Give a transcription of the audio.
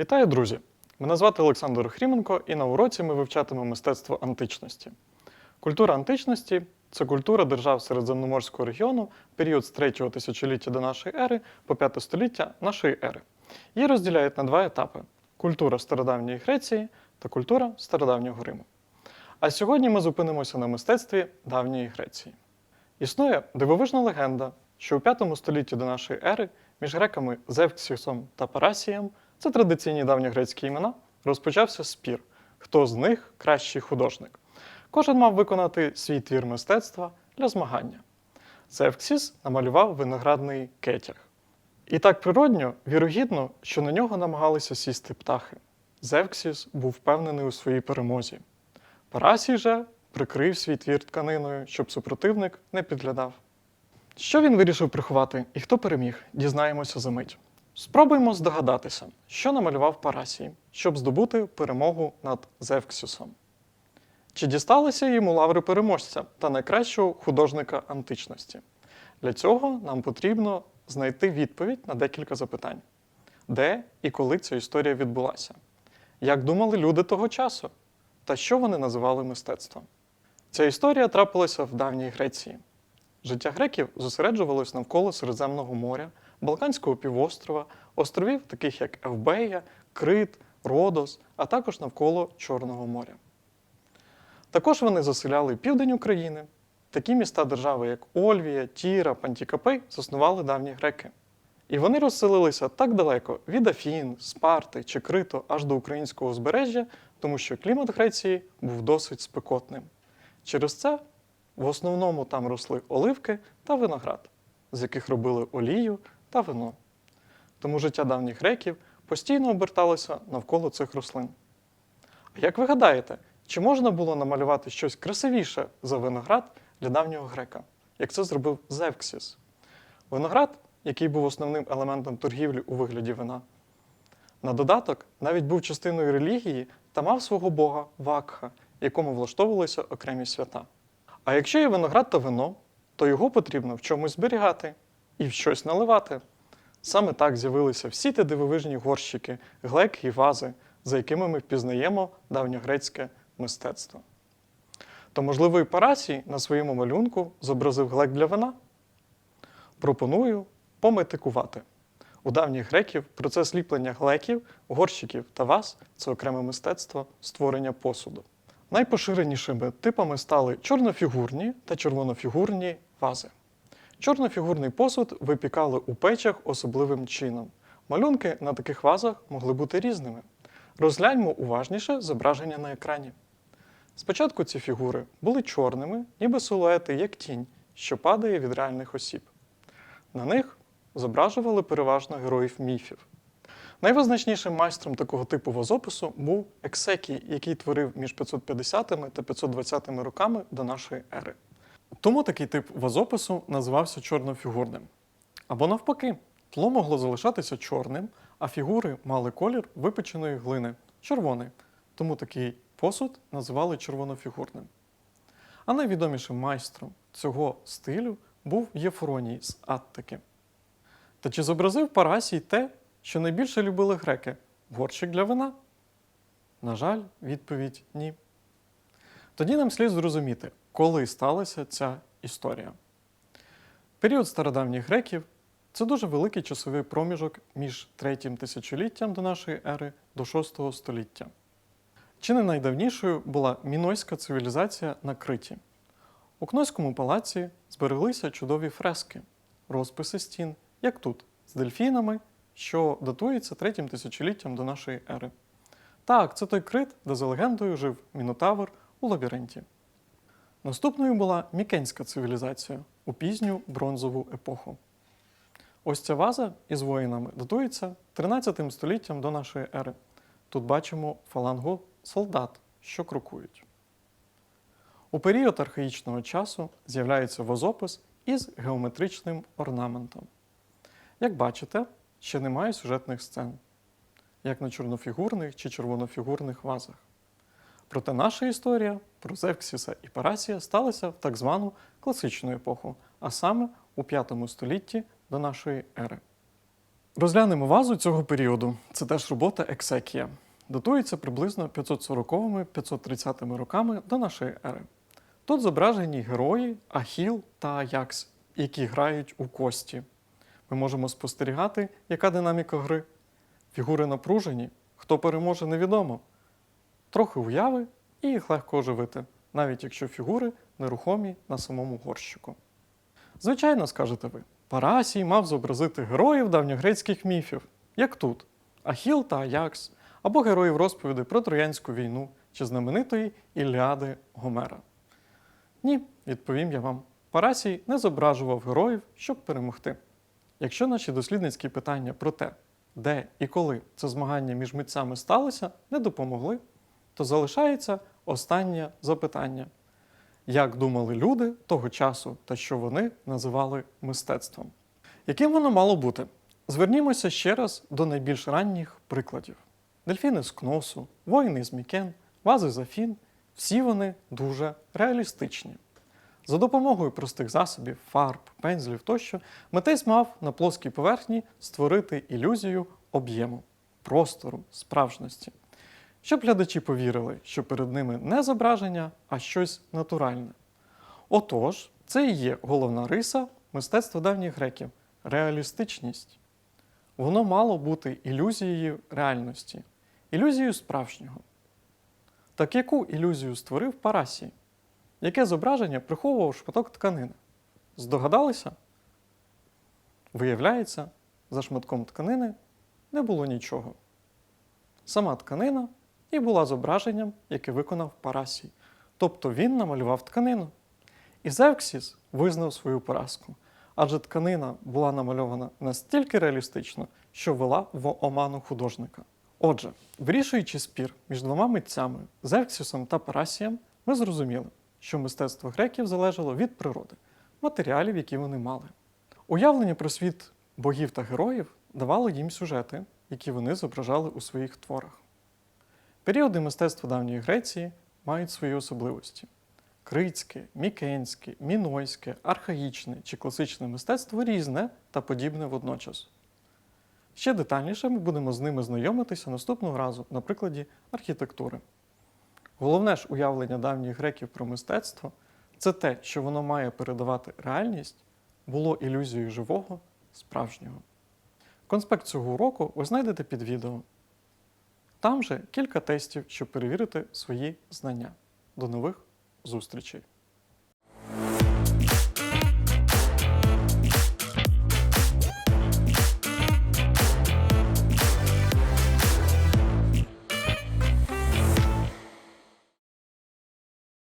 Вітаю, друзі! Мене звати Олександр Хріменко, і на уроці ми вивчатимемо мистецтво античності. Культура античності це культура держав Середземноморського регіону період з 3 тисячоліття до нашої ери по 5 століття нашої ери. Її розділяють на два етапи: культура стародавньої Греції та культура стародавнього Риму. А сьогодні ми зупинимося на мистецтві давньої Греції. Існує дивовижна легенда, що у 5 столітті до нашої ери між греками Зевксісом та Парасієм, це традиційні давньогрецькі імена, розпочався спір, хто з них кращий художник. Кожен мав виконати свій твір мистецтва для змагання. Зевксіс намалював виноградний кетяг. І так природньо, вірогідно, що на нього намагалися сісти птахи. Зевксіс був впевнений у своїй перемозі. Парасій же прикрив свій твір тканиною, щоб супротивник не підглядав. Що він вирішив приховати і хто переміг, дізнаємося за мить. Спробуємо здогадатися, що намалював Парасій, щоб здобути перемогу над Зевксісом. Чи дісталися йому лаври переможця та найкращого художника античності? Для цього нам потрібно знайти відповідь на декілька запитань: де і коли ця історія відбулася? Як думали люди того часу? Та що вони називали мистецтвом? Ця історія трапилася в давній Греції. Життя греків зосереджувалось навколо Середземного моря, Балканського півострова, островів, таких як Евбея, Крит, Родос, а також навколо Чорного моря. Також вони заселяли південь України. Такі міста держави, як Ольвія, Тіра, Пантікапей, заснували давні греки. І вони розселилися так далеко від Афін, Спарти чи Криту аж до українського узбережжя, тому що клімат Греції був досить спекотним. Через це в основному там росли оливки та виноград, з яких робили олію та вино. Тому життя давніх греків постійно оберталося навколо цих рослин. А як ви гадаєте, чи можна було намалювати щось красивіше за виноград для давнього грека, як це зробив Зевксіс? Виноград, який був основним елементом торгівлі у вигляді вина. На додаток навіть був частиною релігії та мав свого бога Вакха, якому влаштовувалися окремі свята. А якщо є виноград та вино, то його потрібно в чомусь зберігати і в щось наливати. Саме так з'явилися всі ті дивовижні горщики, глеки і вази, за якими ми впізнаємо давньогрецьке мистецтво. То, можливо, і Парасій на своєму малюнку зобразив глек для вина? Пропоную пометикувати. У давніх греків процес ліплення глеків, горщиків та ваз це окреме мистецтво створення посуду. Найпоширенішими типами стали чорнофігурні та червонофігурні вази. Чорнофігурний посуд випікали у печах особливим чином. Малюнки на таких вазах могли бути різними. Розгляньмо уважніше зображення на екрані. Спочатку ці фігури були чорними, ніби силуети, як тінь, що падає від реальних осіб. На них зображували переважно героїв міфів. Найвизначнішим майстром такого типу вазопису був Ексекій, який творив між 550 та 520 роками до нашої ери. Тому такий тип вазопису називався чорнофігурним. Або навпаки, тло могло залишатися чорним, а фігури мали колір випеченої глини червоний. Тому такий посуд називали червонофігурним. А найвідомішим майстром цього стилю був Єфроній з Аттики. Та чи зобразив Парасій те, що найбільше любили греки горщик для вина? На жаль, відповідь ні. Тоді нам слід зрозуміти, коли сталася ця історія. Період стародавніх греків це дуже великий часовий проміжок між третім тисячоліттям до нашої ери до VI століття. Чи не найдавнішою була мінойська цивілізація на Криті. У Кнойському палаці збереглися чудові фрески, розписи стін, як тут, з дельфінами, що датується третім тисячоліттям до нашої ери. Так, це той крит, де за легендою жив Мінотавр у лабіринті. Наступною була мікенська цивілізація у пізню бронзову епоху. Ось ця ваза із воїнами датується 13 століттям до нашої ери. Тут бачимо фалангу солдат, що крокують. У період архаїчного часу з'являється вазопис із геометричним орнаментом. Як бачите, ще немає сюжетних сцен, як на чорнофігурних чи червонофігурних вазах. Проте наша історія про Зевксіса і Парасія сталася в так звану класичну епоху, а саме у V столітті до нашої ери. Розглянемо вазу цього періоду. Це теж робота Ексекія. Датується приблизно 540-530 роками до нашої ери. Тут зображені герої Ахіл та Аякс, які грають у кості. Ми можемо спостерігати, яка динаміка гри. Фігури напружені, хто переможе, невідомо. Трохи уяви і їх легко оживити, навіть якщо фігури нерухомі на самому горщику. Звичайно, скажете ви, Парасій мав зобразити героїв давньогрецьких міфів, як тут Ахіл та Аякс, або героїв розповіді про Троянську війну чи знаменитої Іліади Гомера. Ні, відповім я вам. Парасій не зображував героїв, щоб перемогти. Якщо наші дослідницькі питання про те, де і коли це змагання між митцями сталося, не допомогли, то залишається останнє запитання: як думали люди того часу та що вони називали мистецтвом? Яким воно мало бути? Звернімося ще раз до найбільш ранніх прикладів: дельфіни з Кносу, воїни з Мікен, вази з Афін всі вони дуже реалістичні. За допомогою простих засобів, фарб, пензлів тощо, митець мав на плоскій поверхні створити ілюзію об'єму, простору, справжності, щоб глядачі повірили, що перед ними не зображення, а щось натуральне. Отож, це і є головна риса мистецтва давніх греків реалістичність. Воно мало бути ілюзією реальності, ілюзією справжнього. Так яку ілюзію створив Парасій? Яке зображення приховував шматок тканини? Здогадалися? Виявляється, за шматком тканини не було нічого. Сама тканина і була зображенням, яке виконав Парасій. Тобто він намалював тканину. І Зевксіс визнав свою поразку, адже тканина була намальована настільки реалістично, що вела в оману художника. Отже, вирішуючи спір між двома митцями Зевксісом та Парасієм, ми зрозуміли, що мистецтво греків залежало від природи, матеріалів, які вони мали. Уявлення про світ богів та героїв давало їм сюжети, які вони зображали у своїх творах. Періоди мистецтва давньої Греції мають свої особливості. Критське, мікенське, мінойське, архаїчне чи класичне мистецтво різне та подібне водночас. Ще детальніше ми будемо з ними знайомитися наступного разу на прикладі архітектури. Головне ж уявлення давніх греків про мистецтво це те, що воно має передавати реальність, було ілюзією живого, справжнього. Конспект цього уроку ви знайдете під відео. Там же кілька тестів, щоб перевірити свої знання. До нових зустрічей!